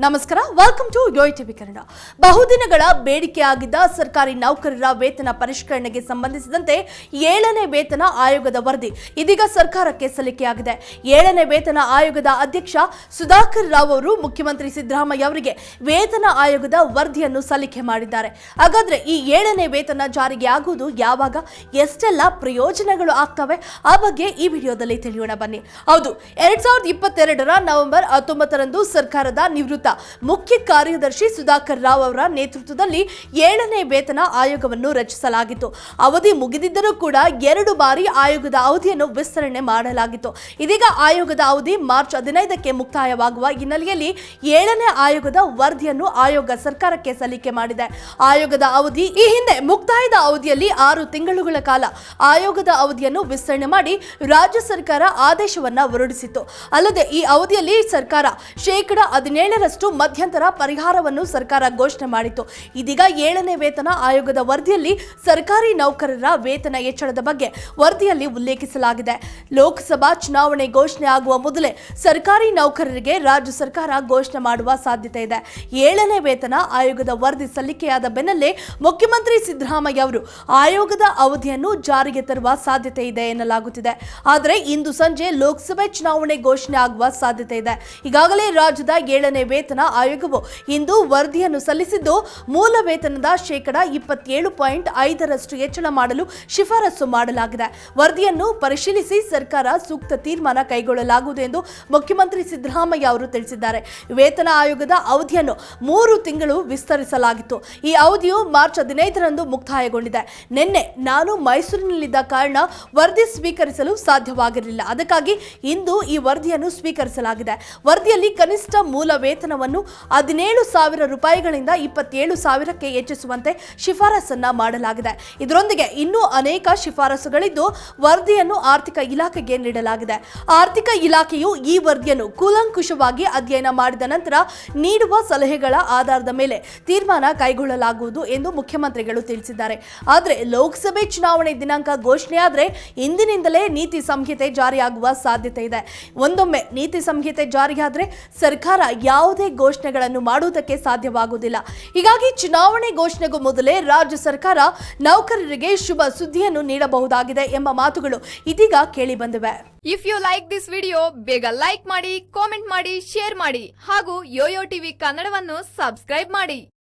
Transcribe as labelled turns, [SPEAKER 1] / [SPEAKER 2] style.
[SPEAKER 1] ನಮಸ್ಕಾರ welcome to TV Kannada. ಬಹುದಿನಗಳ ಬೇಡಿಕೆಯಾಗಿದ್ದ ಸರ್ಕಾರಿ ನೌಕರರ ವೇತನ ಪರಿಷ್ಕರಣೆಗೆ ಸಂಬಂಧಿಸಿದಂತೆ ಏಳನೇ ವೇತನ ಆಯೋಗದ ವರದಿ ಇದೀಗ ಸರ್ಕಾರಕ್ಕೆ ಸಲ್ಲಿಕೆಯಾಗಿದೆ. ಏಳನೇ ವೇತನ ಆಯೋಗದ ಅಧ್ಯಕ್ಷ ಸುಧಾಕರ್ ರಾವ್ ಅವರು ಮುಖ್ಯಮಂತ್ರಿ ಸಿದ್ದರಾಮಯ್ಯ ಅವರಿಗೆ ವೇತನ ಆಯೋಗದ ವರದಿಯನ್ನು ಸಲ್ಲಿಕೆ ಮಾಡಿದ್ದಾರೆ. ಹಾಗಾದ್ರೆ ಈ ಏಳನೇ ವೇತನ ಜಾರಿಗೆ ಆಗುವುದು ಯಾವಾಗ? ಎಷ್ಟೆಲ್ಲ ಪ್ರಯೋಜನಗಳು ಆಗ್ತವೆ? ಆ ಬಗ್ಗೆ ಈ ವಿಡಿಯೋದಲ್ಲಿ ತಿಳಿಯೋಣ ಬನ್ನಿ. ಹೌದು, ಎರಡ್ ಸಾವಿರದ ಇಪ್ಪತ್ತೆರಡರ ನವೆಂಬರ್ ಹತ್ತೊಂಬತ್ತರಂದು ಸರ್ಕಾರದ ನಿವೃತ್ತ ಮುಖ್ಯ ಕಾರ್ಯದರ್ಶಿ ಸುಧಾಕರ್ ರಾವ್ ಅವರ ನೇತೃತ್ವದಲ್ಲಿ ಏಳನೇ ವೇತನ ಆಯೋಗವನ್ನು ರಚಿಸಲಾಗಿತ್ತು. ಅವಧಿ ಮುಗಿದಿದ್ದರೂ ಕೂಡ ಎರಡು ಬಾರಿ ಆಯೋಗದ ಅವಧಿಯನ್ನು ವಿಸ್ತರಣೆ ಮಾಡಲಾಗಿತ್ತು. ಇದೀಗ ಆಯೋಗದ ಅವಧಿ ಮಾರ್ಚ್ ಹದಿನೈದಕ್ಕೆ ಮುಕ್ತಾಯವಾಗುವ ಹಿನ್ನೆಲೆಯಲ್ಲಿ ಏಳನೇ ಆಯೋಗದ ವರದಿಯನ್ನು ಆಯೋಗ ಸರ್ಕಾರಕ್ಕೆ ಸಲ್ಲಿಕೆ ಮಾಡಿದೆ. ಆಯೋಗದ ಅವಧಿ ಈ ಹಿಂದೆ ಮುಕ್ತಾಯದ ಅವಧಿಯಲ್ಲಿ ಆರು ತಿಂಗಳುಗಳ ಕಾಲ ಆಯೋಗದ ಅವಧಿಯನ್ನು ವಿಸ್ತರಣೆ ಮಾಡಿ ರಾಜ್ಯ ಸರ್ಕಾರ ಆದೇಶವನ್ನ ಹೊರಡಿಸಿತ್ತು. ಅಲ್ಲದೆ ಈ ಅವಧಿಯಲ್ಲಿ ಸರ್ಕಾರ ಶೇಕಡ ಹದಿನೇಳರಷ್ಟು ಮಧ್ಯಂತರ ಪರಿಹಾರವನ್ನು ಸರ್ಕಾರ ಘೋಷಣೆ ಮಾಡಿತ್ತು. ಇದೀಗ ಏಳನೇ ವೇತನ ಆಯೋಗದ ವರದಿಯಲ್ಲಿ ಸರ್ಕಾರಿ ನೌಕರರ ವೇತನ ಹೆಚ್ಚಳದ ಬಗ್ಗೆ ವರದಿಯಲ್ಲಿ ಉಲ್ಲೇಖಿಸಲಾಗಿದೆ. ಲೋಕಸಭಾ ಚುನಾವಣೆ ಘೋಷಣೆ ಆಗುವ ಮೊದಲೇ ಸರ್ಕಾರಿ ನೌಕರರಿಗೆ ರಾಜ್ಯ ಸರ್ಕಾರ ಘೋಷಣೆ ಮಾಡುವ ಸಾಧ್ಯತೆ ಇದೆ. ಏಳನೇ ವೇತನ ಆಯೋಗದ ವರದಿ ಸಲ್ಲಿಕೆಯಾದ ಬೆನ್ನಲ್ಲೇ ಮುಖ್ಯಮಂತ್ರಿ ಸಿದ್ದರಾಮಯ್ಯ ಅವರು ಆಯೋಗದ ಅವಧಿಯನ್ನು ಜಾರಿಗೆ ತರುವ ಸಾಧ್ಯತೆ ಇದೆ ಎನ್ನಲಾಗುತ್ತಿದೆ. ಆದರೆ ಇಂದು ಸಂಜೆ ಲೋಕಸಭೆ ಚುನಾವಣೆ ಘೋಷಣೆ ಆಗುವ ಸಾಧ್ಯತೆ ಇದೆ. ಈಗಾಗಲೇ ರಾಜ್ಯದ ಏಳನೇ ವೇತನ ಆಯೋಗವು ಇಂದು ವರದಿಯನ್ನು ಸಲ್ಲಿಸಿದ್ದು, ಮೂಲ ವೇತನದ ಶೇಕಡ ಇಪ್ಪತ್ತೇಳು ಪಾಯಿಂಟ್ ಐದರಷ್ಟು ಹೆಚ್ಚಳ ಮಾಡಲು ಶಿಫಾರಸು ಮಾಡಲಾಗಿದೆ. ವರದಿಯನ್ನು ಪರಿಶೀಲಿಸಿ ಸರ್ಕಾರ ಸೂಕ್ತ ತೀರ್ಮಾನ ಕೈಗೊಳ್ಳಲಾಗುವುದು ಎಂದು ಮುಖ್ಯಮಂತ್ರಿ ಸಿದ್ದರಾಮಯ್ಯ ಅವರು ತಿಳಿಸಿದ್ದಾರೆ. ವೇತನ ಆಯೋಗದ ಅವಧಿಯನ್ನು ಮೂರು ತಿಂಗಳು ವಿಸ್ತರಿಸಲಾಗಿತ್ತು. ಈ ಅವಧಿಯು ಮಾರ್ಚ್ ಹದಿನೈದರಂದು ಮುಕ್ತಾಯಗೊಂಡಿದೆ. ನಿನ್ನೆ ನಾನು ಮೈಸೂರಿನಲ್ಲಿದ್ದ ಕಾರಣ ವರದಿ ಸ್ವೀಕರಿಸಲು ಸಾಧ್ಯವಾಗಿರಲಿಲ್ಲ. ಅದಕ್ಕಾಗಿ ಇಂದು ಈ ವರದಿಯನ್ನು ಸ್ವೀಕರಿಸಲಾಗಿದೆ. ವರದಿಯಲ್ಲಿ ಕನಿಷ್ಠ ಮೂಲ ವೇತನವನ್ನು ಹದಿನೇಳು ಸಾವಿರ ರೂಪಾಯಿಗಳಿಂದ ಇಪ್ಪತ್ತೇಳು ಸಾವಿರಕ್ಕೆ ಹೆಚ್ಚಿಸುವಂತೆ ಶಿಫಾರಸನ್ನ ಮಾಡಲಾಗಿದೆ. ಇದರೊಂದಿಗೆ ಇನ್ನೂ ಅನೇಕ ಶಿಫಾರಸುಗಳಿದ್ದು ವರದಿಯನ್ನು ಆರ್ಥಿಕ ಇಲಾಖೆಗೆ ನೀಡಲಾಗಿದೆ. ಆರ್ಥಿಕ ಇಲಾಖೆಯು ಈ ವರದಿಯನ್ನು ಕೂಲಂಕುಷವಾಗಿ ಅಧ್ಯಯನ ಮಾಡಿದ ನಂತರ ನೀಡುವ ಸಲಹೆಗಳ ಆಧಾರದ ಮೇಲೆ ತೀರ್ಮಾನ ಕೈಗೊಳ್ಳಲಾಗುವುದು ಎಂದು ಮುಖ್ಯಮಂತ್ರಿಗಳು ತಿಳಿಸಿದ್ದಾರೆ. ಆದರೆ ಲೋಕಸಭೆ ಚುನಾವಣೆ ದಿನಾಂಕ ಘೋಷಣೆಯಾದರೆ ಇಂದಿನಿಂದಲೇ ನೀತಿ ಸಂಹಿತೆ ಜಾರಿಯಾಗುವ ಸಾಧ್ಯತೆ ಇದೆ. ಒಂದೊಮ್ಮೆ ನೀತಿ ಸಂಹಿತೆ ಜಾರಿಯಾದರೆ ಸರ್ಕಾರ ಯಾವುದೇ ಘೋಷಣೆಗಳನ್ನು ಮಾಡುವುದಕ್ಕೆ ಸಾಧ್ಯವಾಗುವುದಿಲ್ಲ. ಹೀಗಾಗಿ ಚುನಾವಣೆ ಘೋಷಣೆಗೂ ಮೊದಲೇ ರಾಜ್ಯ ಸರ್ಕಾರ ನೌಕರರಿಗೆ ಶುಭ ಸುದ್ದಿಯನ್ನು ನೀಡಬಹುದಾಗಿದೆ ಎಂಬ ಮಾತುಗಳು ಇದೀಗ ಕೇಳಿ ಬಂದಿವೆ.
[SPEAKER 2] If you like this video ಬೇಗ ಲೈಕ್ ಮಾಡಿ ಕಾಮೆಂಟ್ ಮಾಡಿ ಶೇರ್ ಮಾಡಿ ಹಾಗೂ ಯೋಯೋ ಟಿವಿ ಕನ್ನಡವನ್ನು ಸಬ್ಸ್ಕ್ರೈಬ್ ಮಾಡಿ.